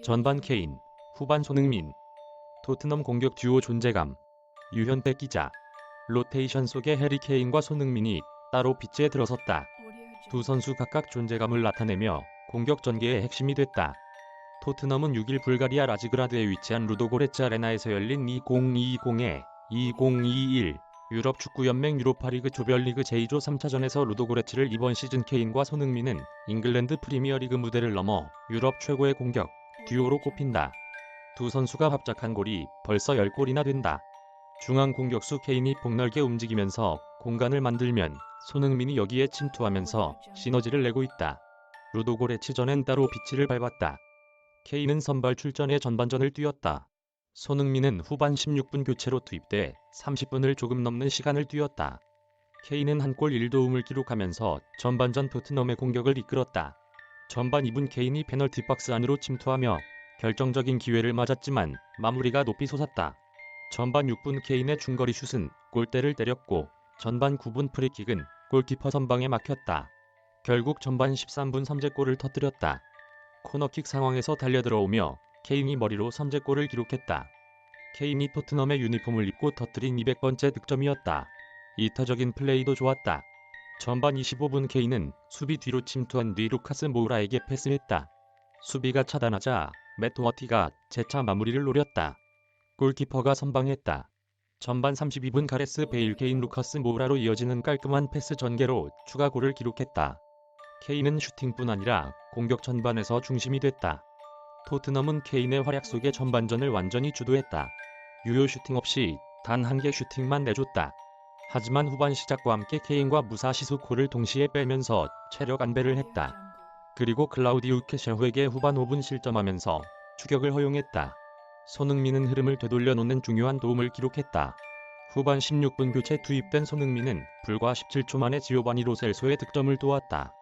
전반 케인, 후반 손흥민. 토트넘 공격 듀오 존재감. 유현태 기자. 로테이션 속의 해리 케인과 손흥민이 따로 피치에 들어섰다. 두 선수 각각 존재감을 나타내며 공격 전개의 핵심이 됐다. 토트넘은 6일 불가리아 라지그라드에 위치한 루도고레츠 아레나에서 열린 2020의 2021 유럽 축구연맹 유로파리그 조별리그 제2조 3차전에서 루도고레츠를 이번 시즌 케인과 손흥민은 잉글랜드 프리미어리그 무대를 넘어 유럽 최고의 공격 듀오로 꼽힌다. 두 선수가 합작한 골이 벌써 10골이나 된다. 중앙 공격수 케인이 폭넓게 움직이면서 공간을 만들면 손흥민이 여기에 침투하면서 시너지를 내고 있다. 루도고레츠전엔 따로 피치를 밟았다. 케인은 선발 출전에 전반전을 뛰었다. 손흥민은 후반 16분 교체로 투입돼 30분을 조금 넘는 시간을 뛰었다. 케인은 한 골 1도움을 기록하면서 전반전 토트넘의 공격을 이끌었다. 전반 2분 케인이 페널티 박스 안으로 침투하며 결정적인 기회를 맞았지만 마무리가 높이 솟았다. 전반 6분 케인의 중거리 슛은 골대를 때렸고 전반 9분 프리킥은 골키퍼 선방에 막혔다. 결국 전반 13분 선제골을 터뜨렸다. 코너킥 상황에서 달려들어오며 케인이 머리로 선제골을 기록했다. 케인이 토트넘의 유니폼을 입고 터뜨린 200번째 득점이었다. 이타적인 플레이도 좋았다. 전반 25분 케인은 수비 뒤로 침투한 뒤 루카스 모우라에게 패스했다. 수비가 차단하자 워티가 재차 마무리를 노렸다. 골키퍼가 선방했다. 전반 32분 가레스 베일 케인 루카스 모우라로 이어지는 깔끔한 패스 전개로 추가골을 기록했다. 케인은 슈팅뿐 아니라 공격 전반에서 중심이 됐다. 토트넘은 케인의 활약 속에 전반전을 완전히 주도했다. 유효 슈팅 없이 단 한 개 슈팅만 내줬다. 하지만 후반 시작과 함께 케인과 무사시수 골을 동시에 빼면서 체력 안배를 했다. 그리고 클라우디우 케샤후에게 후반 5분 실점하면서 추격을 허용했다. 손흥민은 흐름을 되돌려 놓는 중요한 도움을 기록했다. 후반 16분 교체 투입된 손흥민은 불과 17초 만에 지오바니 로셀소의 득점을 도왔다.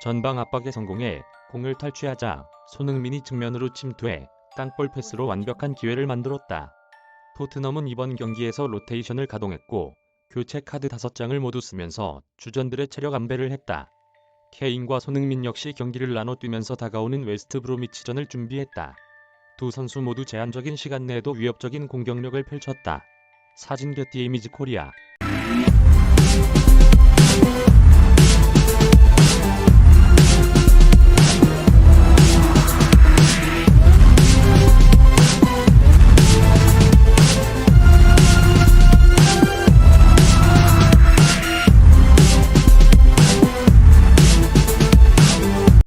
전방 압박에 성공해 공을 탈취하자 손흥민이 측면으로 침투해 땅볼 패스로 완벽한 기회를 만들었다. 토트넘은 이번 경기에서 로테이션을 가동했고 교체 카드 5장을 모두 쓰면서 주전들의 체력 안배를 했다. 케인과 손흥민 역시 경기를 나눠 뛰면서 다가오는 웨스트 브로미치전을 준비했다. 두 선수 모두 제한적인 시간 내에도 위협적인 공격력을 펼쳤다. 사진 게티 이미지 코리아